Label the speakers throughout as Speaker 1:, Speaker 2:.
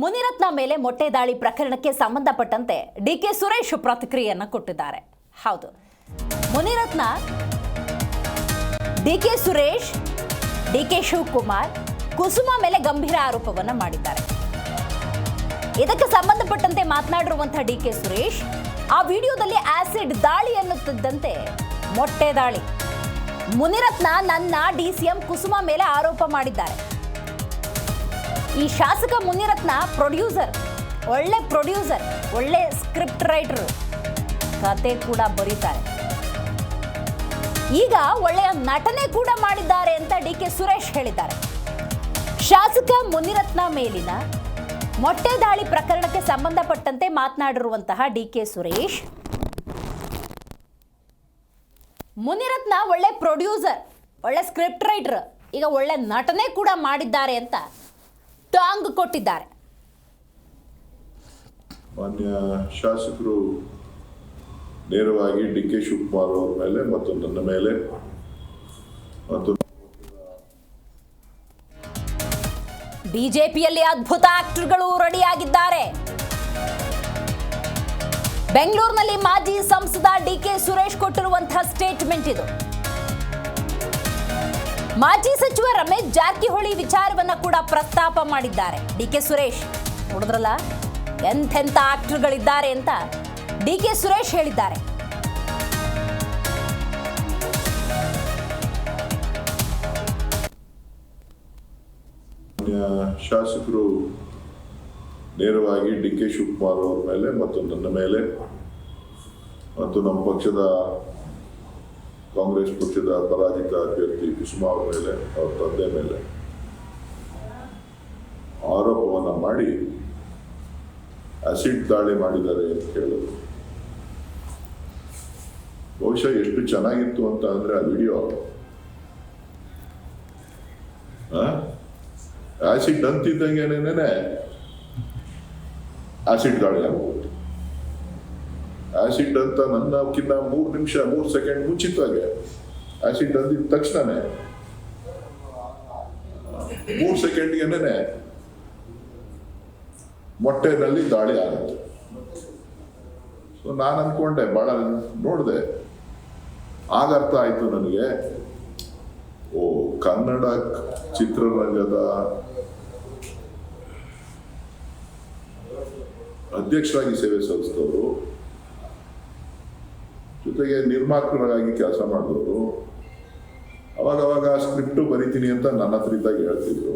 Speaker 1: ಮುನಿರತ್ನ ಮೇಲೆ ಮೊಟ್ಟೆ ದಾಳಿ ಪ್ರಕರಣಕ್ಕೆ ಸಂಬಂಧಪಟ್ಟಂತೆ ಡಿ ಕೆ ಸುರೇಶ್ ಪ್ರತಿಕ್ರಿಯೆಯನ್ನು ಕೊಟ್ಟಿದ್ದಾರೆ. ಹೌದು. Munirathna D K Suresh D K Shivakumar Kusuma ಮೇಲೆ ಗಂಭೀರ ಆರೋಪವನ್ನು ಮಾಡಿದ್ದಾರೆ. ಇದಕ್ಕೆ ಸಂಬಂಧಪಟ್ಟಂತೆ ಮಾತನಾಡಿರುವಂತಹ ಡಿ ಕೆ ಸುರೇಶ್, ಆ ವಿಡಿಯೋದಲ್ಲಿ ಆಸಿಡ್ ದಾಳಿ ಎನ್ನುತ್ತಿದ್ದಂತೆ ಮೊಟ್ಟೆ ದಾಳಿ. ಮುನಿರತ್ನ ನನ್ನ ಡಿಸಿಎಂ ಕುಸುಮ ಮೇಲೆ ಆರೋಪ ಮಾಡಿದ್ದಾರೆ. ಈ ಶಾಸಕ ಮುನಿರತ್ನ ಪ್ರೊಡ್ಯೂಸರ್, ಒಳ್ಳೆ ಪ್ರೊಡ್ಯೂಸರ್, ಒಳ್ಳೆ ಸ್ಕ್ರಿಪ್ಟ್ ರೈಟರ್ ಕತೆ ಕೂಡ ಬರೀತಾರೆ. ಈಗ ಒಳ್ಳೆಯ ನಟನೆ ಕೂಡ ಮಾಡಿದ್ದಾರೆ ಅಂತ ಡಿ ಕೆ ಸುರೇಶ್ ಹೇಳಿದ್ದಾರೆ. ಶಾಸಕ ಮುನಿರತ್ನ ಮೇಲಿನ ಮೊಟ್ಟೆ ದಾಳಿ ಪ್ರಕರಣಕ್ಕೆ ಸಂಬಂಧಪಟ್ಟಂತೆ ಮಾತನಾಡಿರುವಂತಹ ಡಿ ಕೆ ಸುರೇಶ್, ಮುನಿರತ್ನ ಒಳ್ಳೆ ಪ್ರೊಡ್ಯೂಸರ್, ಒಳ್ಳೆ ಸ್ಕ್ರಿಪ್ಟ್ ರೈಟರ್, ಈಗ ಒಳ್ಳೆ ನಟನೆ ಕೂಡ ಮಾಡಿದ್ದಾರೆ ಅಂತ ಟಾಂಗ್ ಕೊಟ್ಟಿದ್ದಾರೆ.
Speaker 2: ಮಾನ್ಯ ಶಾಸಕರು ನೇರವಾಗಿ ಡಿ ಕೆ ಶಿವಕುಮಾರ್ ಅವರ ಮೇಲೆ ಮತ್ತು ನನ್ನ ಮೇಲೆ ಮತ್ತು
Speaker 1: ಬಿಜೆಪಿಯಲ್ಲಿ ಅದ್ಭುತ ಆಕ್ಟರ್ಗಳು ರೆಡಿಯಾಗಿದ್ದಾರೆ. ಬೆಂಗಳೂರಿನಲ್ಲಿ ಮಾಜಿ ಸಂಸದ ಡಿ ಕೆ ಸುರೇಶ್ ಕೊಟ್ಟಿರುವಂತಹ ಸ್ಟೇಟ್ಮೆಂಟ್ ಇದು. ಮಾಜಿ ಸಚಿವ ರಮೇಶ್ ಜಾರಕಿಹೊಳಿ ವಿಚಾರವನ್ನ ಕೂಡ ಪ್ರಸ್ತಾಪ ಮಾಡಿದ್ದಾರೆ. ಡಿ ಕೆ ಸುರೇಶ್ ನೋಡಿದ್ರಲ್ಲ? ಎಂಥೆಂಥ ಆಕ್ಟರ್ಗಳಿದ್ದಾರೆ ಅಂತ ಡಿ ಕೆ ಸುರೇಶ್ ಹೇಳಿದ್ದಾರೆ.
Speaker 2: ಶಾಸಕರು ನೇರವಾಗಿ ಡಿ ಕೆ ಶಿವಕುಮಾರ್ ಅವರ ಮೇಲೆ ಮತ್ತು ನನ್ನ ಮೇಲೆ ಮತ್ತು ನಮ್ಮ ಪಕ್ಷದ ಕಾಂಗ್ರೆಸ್ ಪಕ್ಷದ ಪರಾಜಿತ ಅಭ್ಯರ್ಥಿ ಕುಸುಮಾ ಅವ್ರ ಮೇಲೆ ಅವ್ರ ತಂದೆ ಮೇಲೆ ಆರೋಪವನ್ನು ಮಾಡಿ ಆಸಿಡ್ ದಾಳಿ ಮಾಡಿದ್ದಾರೆ ಅಂತ ಹೇಳಿದ್ರು ಬಹುಶಃ ಎಷ್ಟು ಚೆನ್ನಾಗಿತ್ತು ಅಂತ ಅಂದರೆ ಆ ವಿಡಿಯೋ. ಆಸಿಡ್ ಅಂತಿದ್ದಂಗೆ ಆಸಿಡ್ ದಾಳಿ ಆಗ್ಬೋದು. ಆಸಿಡ್ ಅಂತ ನನ್ನಕ್ಕಿಂತ ಮೂರು ನಿಮಿಷ, ಮೂರು ಸೆಕೆಂಡ್ ಮುಚ್ಚಿತ್ತಾಗೆ ಆಸಿಡ್ ಅಂದಿದ ತಕ್ಷಣನೇ. ಮೂರು ಸೆಕೆಂಡ್ಗೆನೆ ಮೊಟ್ಟೆನಲ್ಲಿ ದಾಳಿ ಆಗುತ್ತೆ. ಸೊ ನಾನು ಅನ್ಕೊಂಡೆ ಬಹಳ ನೋಡಿದೆ. ಆಗ ಅರ್ಥ ಆಯ್ತು ನನಗೆ. ಓ, ಕನ್ನಡ ಚಿತ್ರರಂಗದ ಅಧ್ಯಕ್ಷರಾಗಿ ಸೇವೆ ಸಲ್ಲಿಸಿದವರು ಜೊತೆಗೆ ನಿರ್ಮಾಪಕರಾಗಿ ಕೆಲಸ ಮಾಡಿದವರು. ಅವಾಗವಾಗ ಅವಾಗ ಸ್ಕ್ರಿಪ್ಟು ಬರಿತೀನಿ ಅಂತ ನನ್ನ ಹತ್ರ ಇದ್ದಾಗ ಹೇಳ್ತಿದ್ರು.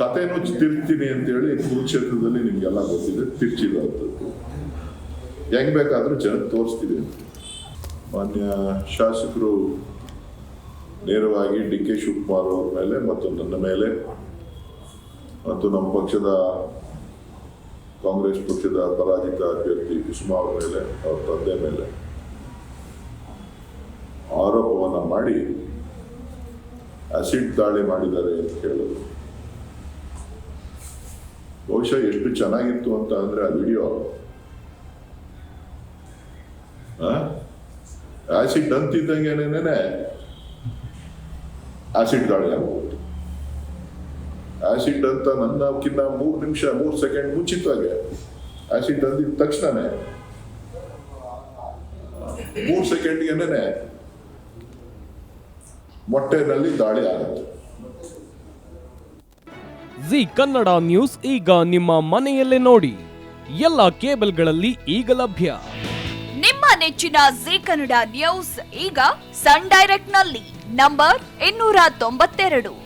Speaker 2: ಕಥೆನೂ ತಿರ್ತೀನಿ ಅಂತೇಳಿ ಕುರುಕ್ಷೇತ್ರದಲ್ಲಿ ನಿಮ್ಗೆಲ್ಲ ಗೊತ್ತಿದೆ ತಿರ್ಚಿರುವಂಥದ್ದು ಹೆಂಗ್ ಬೇಕಾದ್ರೂ ಜನಕ್ಕೆ ತೋರಿಸ್ತೀವಿ ಮಾನ್ಯ ಶಾಸಕರು ನೇರವಾಗಿ ಡಿ ಕೆ ಶಿವಕುಮಾರ್ ಅವ್ರ ಮೇಲೆ ಮತ್ತು ನನ್ನ ಮೇಲೆ ಮತ್ತು ನಮ್ಮ ಪಕ್ಷದ ಕಾಂಗ್ರೆಸ್ ಪಕ್ಷದ ಪರಾಜಿತ ಅಭ್ಯರ್ಥಿ ಕುಸುಮಾ ಅವರ ಮೇಲೆ ಅವರ ತಂದೆ ಮೇಲೆ ಆರೋಪವನ್ನು ಮಾಡಿ ಆಸಿಡ್ ದಾಳಿ ಮಾಡಿದ್ದಾರೆ ಅಂತ ಹೇಳಿದ್ರು ಬಹುಶಃ ಎಷ್ಟು ಚೆನ್ನಾಗಿತ್ತು ಅಂತ ಅಂದ್ರೆ ಆ ವಿಡಿಯೋ. ಆಸಿಡ್ ಅಂತಿದ್ದಂಗೆ ಆಸಿಡ್ ದಾಳಿ ಆಗ್ಬೋದು ಆಸಿಡ್ ಅಂತ ನನ್ನಕ್ಕಿಂತ ಮೂರು ನಿಮಿಷ ಮೂರು ಸೆಕೆಂಡ್ ಮುಂಚಿತವಾಗಿ ಆಸಿಡ್ ಅಂದಿದ ತಕ್ಷಣನೇ. ಮೂರು ಸೆಕೆಂಡ್ಗೆನೆ ಮೊಟ್ಟೆನಲ್ಲಿ ದಾಳಿ ಆಗುತ್ತೆ.
Speaker 3: ಜಿ ಕನ್ನಡ ನ್ಯೂಸ್ ಈಗ ನಿಮ್ಮ ಮನೆಯಲ್ಲೇ ನೋಡಿ. ಎಲ್ಲ ಕೇಬಲ್ಗಳಲ್ಲಿ ಈಗ ಲಭ್ಯ.
Speaker 4: ನಿಮ್ಮ ನೆಚ್ಚಿನ ಜಿ ಕನ್ನಡ ನ್ಯೂಸ್ ಈಗ ಸನ್ ಡೈರೆಕ್ಟ್ನಲ್ಲಿ ನಂಬರ್ ಇನ್ನೂರ ತೊಂಬತ್ತೆರಡು.